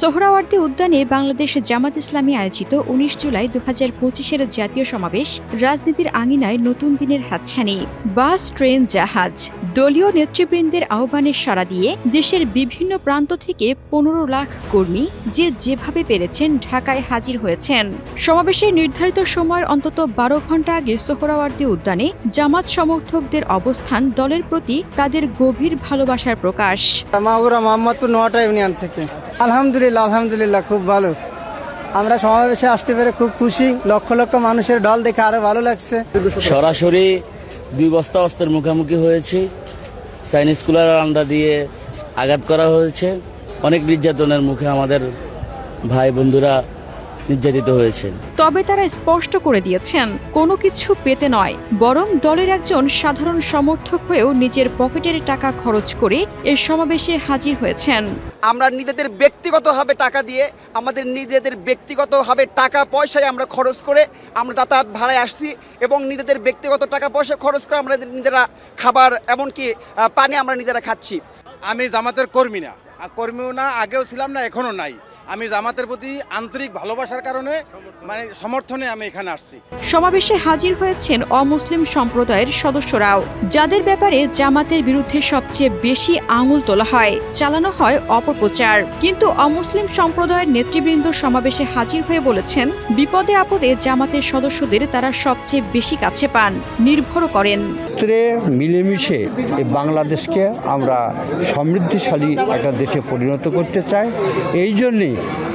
সোহরাওয়ার্দী উদ্যানে বাংলাদেশ জামাত ইসলামী আয়োজিত উনিশ জুলাই দু হাজার পঁচিশের জাতীয় সমাবেশ, রাজনীতির আঙিনায় নতুন দিনের হাতছানি, বাস, ট্রেন, জাহাজ। দলীয় নেতৃবৃন্দের আহ্বানে সাড়া দিয়ে দেশের বিভিন্ন প্রান্ত থেকে পনেরো লাখ কর্মী যে যেভাবে পেরেছেন ঢাকায় হাজির হয়েছেন। সমাবেশের নির্ধারিত সময়ের অন্তত বারো ঘণ্টা আগে সোহরাওয়ার্দী উদ্যানে জামাত সমর্থকদের অবস্থান দলের প্রতি তাদের গভীর ভালোবাসার প্রকাশ। মাগুরা মোহাম্মদপুর নোয়াটা ইউনিয়ন থেকে। আলহামদুলিল্লাহ আলহামদুলিল্লাহ খুব ভালো। আমরা সমাবেশে আসতে পেরে খুব খুশি। লক্ষ লক্ষ মানুষের দল দেখে আরও ভালো লাগছে। সরাসরি দুই বস্তা অস্ত্রের মুখোমুখি হয়েছি। চাইনিজ কুলার আন্ডা দিয়ে আঘাত করা হয়েছে। অনেক নির্যাতনের মুখে আমাদের ভাই বন্ধুরা নির্যাতিত হয়েছে তবে তারা স্পষ্ট করে দিয়েছেন কোনো কিছু পেতে নয় বরং দলের একজন সাধারণ সমর্থক হয়েও নিজের পকেটের টাকা খরচ করে এ সমাবেশে হাজির হয়েছেন। আমরা নিজেদের ব্যক্তিগতভাবে টাকা দিয়ে আমাদের নিজেদের ব্যক্তিগতভাবে টাকা পয়সায় আমরা খরচ করে আমরা যাতায়াত ভাড়ায় আসছি এবং নিজেদের ব্যক্তিগত টাকা পয়সা খরচ করে আমরা নিজেরা খাবার এমনকি পানি আমরা নিজেরা খাচ্ছি। আমি জামাতের কর্মী না। কর্মীও না আগেও ছিলাম না এখনও নাই। আমি জামাতের প্রতি আন্তরিক ভালোবাসার কারণে মানে সমর্থনে আমি এখানে আসছি। সমাবেশে হাজির হয়েছেন অমুসলিম সম্প্রদায়ের সদস্যরাও। যাদের ব্যাপারে জামাতের বিরুদ্ধে সবচেয়ে বেশি আঙুল তোলা হয় চালানো হয় অপপ্রচার। কিন্তু অমুসলিম সম্প্রদায়ের নেতৃবৃন্দ সমাবেশে হাজির হয়ে বলেছেন বিপদে আপদে জামাতের সদস্যদের তারা সবচেয়ে বেশি কাছে পান নির্ভর করেন। মিলেমিশে বাংলাদেশকে আমরা সমৃদ্ধিশালী একটা দেশে পরিণত করতে চাই এই জন্যেই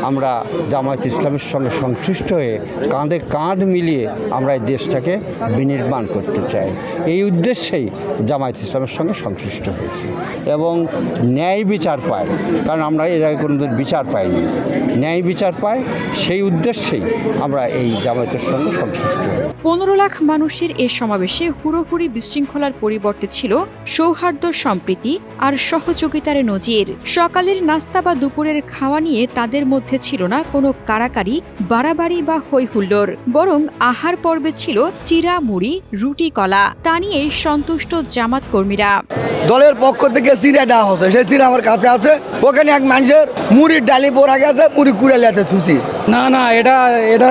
আমরা জামায়াত ইসলামের সঙ্গে সংশ্লিষ্ট হয়ে কাঁধে কাঁধ মিলিয়ে আমরা এই দেশটাকে বিনির্মাণ করতে চাই। এই উদ্দেশ্যেই জামায়াত ইসলামের সঙ্গে সংশ্লিষ্ট হয়েছি এবং ন্যায় বিচার পায়। কারণ আমরা এর আগে কোনোদিন বিচার পাইনি। ন্যায় বিচার পায়, সেই উদ্দেশ্যেই আমরা এই জামায়াতের সঙ্গে সংশ্লিষ্ট হই। পনেরো লাখ মানুষের এ সমাবেশে হুড়োহুড়ি বিশৃঙ্খলার পরিবর্তে ছিল সৌহার্দ্য, সম্প্রীতি আর সহযোগিতার নজির। সকালের নাস্তা বা দুপুরের খাওয়া নিয়ে তাদের মধ্যে ছিল না কোনো কারাকারি বাড়াবাড়ি বা হৈহুল্লোড়। বরং আহার পর্বে ছিল চিরা মুড়ি রুটি কলা। তা নিয়ে সন্তুষ্ট জামাত কর্মীরা। দলের পক্ষ থেকে চিরা দেওয়া হতো। সেই চিরা আমার কাছে আছে। ওখানে এক মানুষের মুড়ির ডালি পরা গেছে মুড়ি কুড়ালিয়াতে থুসি না না এটা এটা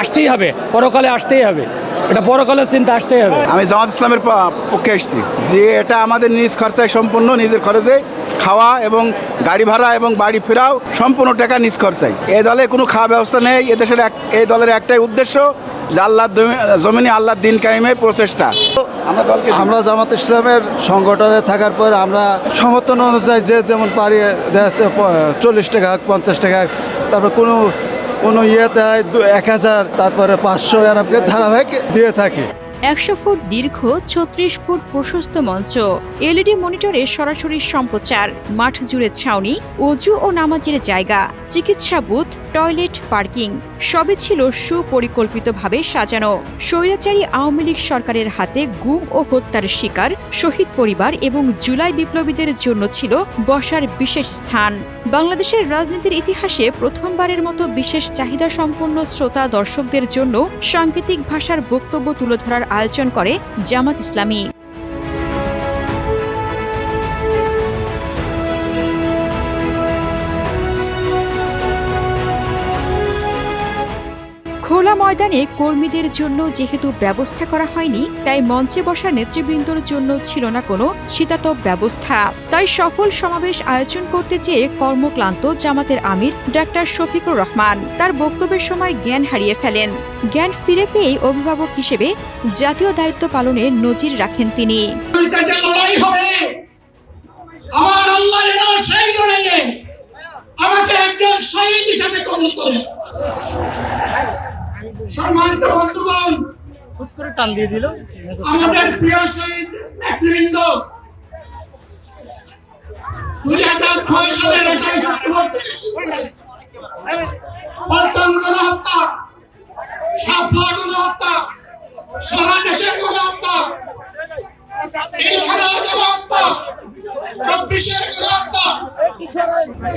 আসতেই হবে। পরকালে আসতেই হবে। এটা পরকালের চিন্তা আসতেই হবে। আমি জামাত ইসলামের পক্ষে এসেছি। যে এটা আমাদের নিজ খরচায় সম্পূর্ণ নিজের খরচে খাওয়া এবং গাড়ি ভাড়া এবং বাড়ি ফেরাও সম্পূর্ণ টাকা নিজ খরচায় এই দলে কোনো খাওয়া ব্যবস্থা নেই। এদেশের এক এই দলের একটাই উদ্দেশ্য যে আল্লাহ জমিনে আল্লাহর দিন কায়েমের প্রচেষ্টা। আমরা জামাত ইসলামের সংগঠনে থাকার পর আমরা সমর্থন অনুযায়ী যে যেমন পারি দেখা চল্লিশ টাকা হোক, পঞ্চাশ টাকা হোক, তারপর কোনো কোনো ইয়েতে হয় এক হাজার তারপরে পাঁচশো এরকম ধারাবাহিক দিয়ে থাকি। একশো ফুট দীর্ঘ, ছত্রিশ ফুট প্রশস্ত মঞ্চ। এলইডি মনিটরে সরাসরি সম্প্রচার, মাঠ জুড়ে ছাউনি, অজু ও নামাজের জায়গা, চিকিৎসা বুথ টয়লেট, পার্কিং, সবই ছিল সুপরিকল্পিতভাবে সাজানো। স্বৈরাচারী আওয়ামী লীগ সরকারের হাতে গুম ও হত্যার শিকার, শহীদ পরিবার এবং জুলাই বিপ্লবীদের জন্য ছিল বসার বিশেষ স্থান। বাংলাদেশের রাজনীতির ইতিহাসে প্রথমবারের মতো বিশেষ চাহিদা সম্পন্ন শ্রোতা দর্শকদের জন্য সাংকেতিক ভাষার বক্তব্য তুলে ধরার আয়োজন করে জামাত ইসলামী। খোলা ময়দানে কর্মীদের জন্য যেহেতু ব্যবস্থা করা হয়নি, তাই মঞ্চে বসা নেতৃবৃন্দর জন্য ছিল না কোনো শীতাতপ ব্যবস্থা। তাই সফল সমাবেশ আয়োজন করতে চেয়ে কর্মক্লান্ত জামাতের আমির ডাক্তার শফিকুর রহমান তার বক্তব্যের সময় জ্ঞান হারিয়ে ফেলেন। জ্ঞান ফিরে পেয়েই অভিভাবক হিসেবে জাতীয় দায়িত্ব পালনে নজির রাখেন তিনি। আমাকে একজন শহীদ হিসেবে কবুল করে সম্মানিত বন্ধুগণ আমাদের প্রিয় শহীদ নেতৃবৃন্দ দুই হাজার ছয় সালের আঠাশ অক্টোবর থেকে পল্টন গণহত্যা সাফলা গণহত্যা সারা দেশের গণহত্যা পিলখানার গণহত্যা চব্বিশের গণহত্যা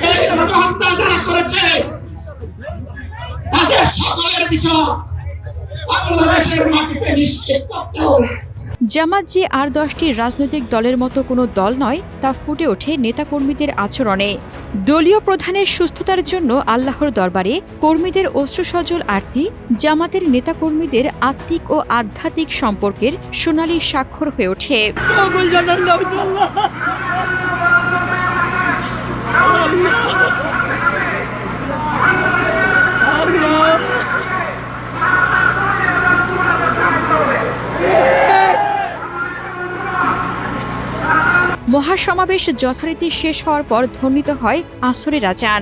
এই গণহত্যা যারা করেছে বিচার। বাংলাদেশের মাটিতে নিশ্চিত করতে হবে। জামাত যে আর দশটি রাজনৈতিক দলের মতো কোনো দল নয় তা ফুটে ওঠে নেতাকর্মীদের আচরণে। দলীয় প্রধানের সুস্থতার জন্য আল্লাহর দরবারে কর্মীদের অশ্রুসজল আরতি জামাতের নেতাকর্মীদের আত্মিক ও আধ্যাত্মিক সম্পর্কের সোনালী স্বাক্ষর হয়ে ওঠে। মহাসমাবেশ যথারীতি শেষ হওয়ার পর ধ্বনিত হয় আসরের আজান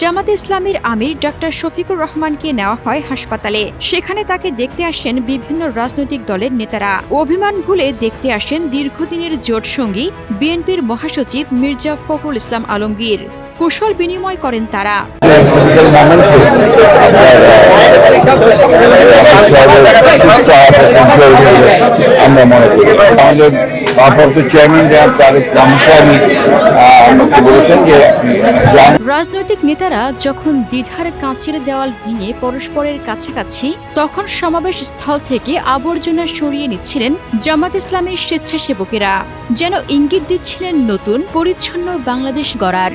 জামাত ইসলামের আমির ডক্টর শফিকুর রহমানকে নেওয়া হয় হাসপাতালে। সেখানে তাকে দেখতে আসেন বিভিন্ন রাজনৈতিক দলের নেতারা। অভিমান ভুলে দেখতে আসেন দীর্ঘদিনের জোট সঙ্গী বিএনপির মহাসচিব মির্জা ফখরুল ইসলাম আলমগীর। কুশল বিনিময় করেন তারা। আমরা মনে করি। আমাদের ভারপ্রাপ্ত চেয়ারম্যান তারেক রামস্বামী আমাকে বলেছেন যে রাজনৈতিক নেতারা যখন দ্বিধার কাঁচের দেওয়াল ভেঙে পরস্পরের কাছাকাছি তখন সমাবেশ স্থল থেকে আবর্জনা সরিয়ে নিচ্ছিলেন জামাত ইসলামের স্বেচ্ছাসেবকেরা যেন ইঙ্গিত দিচ্ছিলেন নতুন পরিচ্ছন্ন বাংলাদেশ গড়ার।